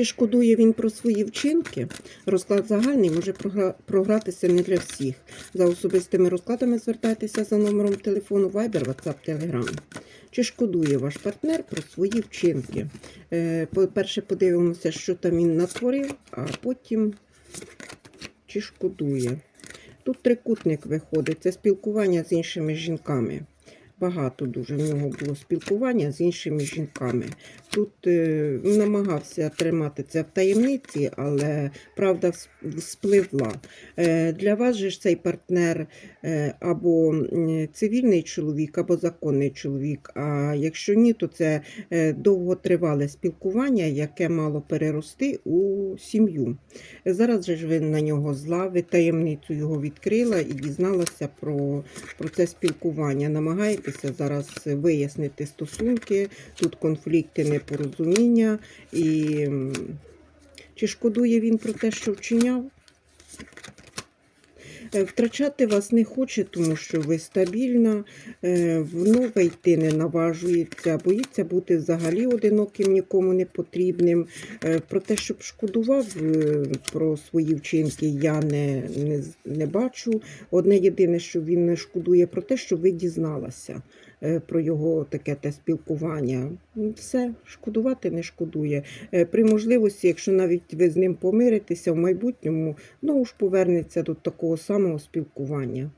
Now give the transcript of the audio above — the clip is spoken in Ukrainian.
Чи шкодує він про свої вчинки? Розклад загальний може програтися не для всіх. За особистими розкладами звертайтеся за номером телефону Viber, WhatsApp, Telegram. Чи шкодує ваш партнер про свої вчинки? Е, По-перше, подивимося, що там він натворив, а потім чи шкодує. Тут трикутник виходить, це спілкування з іншими жінками. Багато дуже в нього було спілкування з іншими жінками. Тут е, намагався тримати це в таємниці, але правда спливла. Е, для вас же ж цей партнер е, або цивільний чоловік, або законний чоловік. А якщо ні, то це е, довготривале спілкування, яке мало перерости у сім'ю. Зараз же ж ви на нього зла, ви таємницю його відкрила і дізналася про, про це спілкування. Намагаєтеся зараз вияснити стосунки, тут конфлікти, непорозуміння. І чи шкодує він про те, що вчиняв? Е, Втрачати вас не хоче, тому що ви стабільна, нове йти не наважується, боїться бути взагалі одиноким, нікому не потрібним. Е, Про те, щоб шкодував е, про свої вчинки, я не, не, не бачу. Одне єдине, що він не шкодує про те, що ви дізналася про його таке те спілкування. Ну, Все, шкодувати не шкодує. Е, При можливості, якщо навіть ви з ним помиритеся в майбутньому, знову ж повернеться до такого самого спілкування.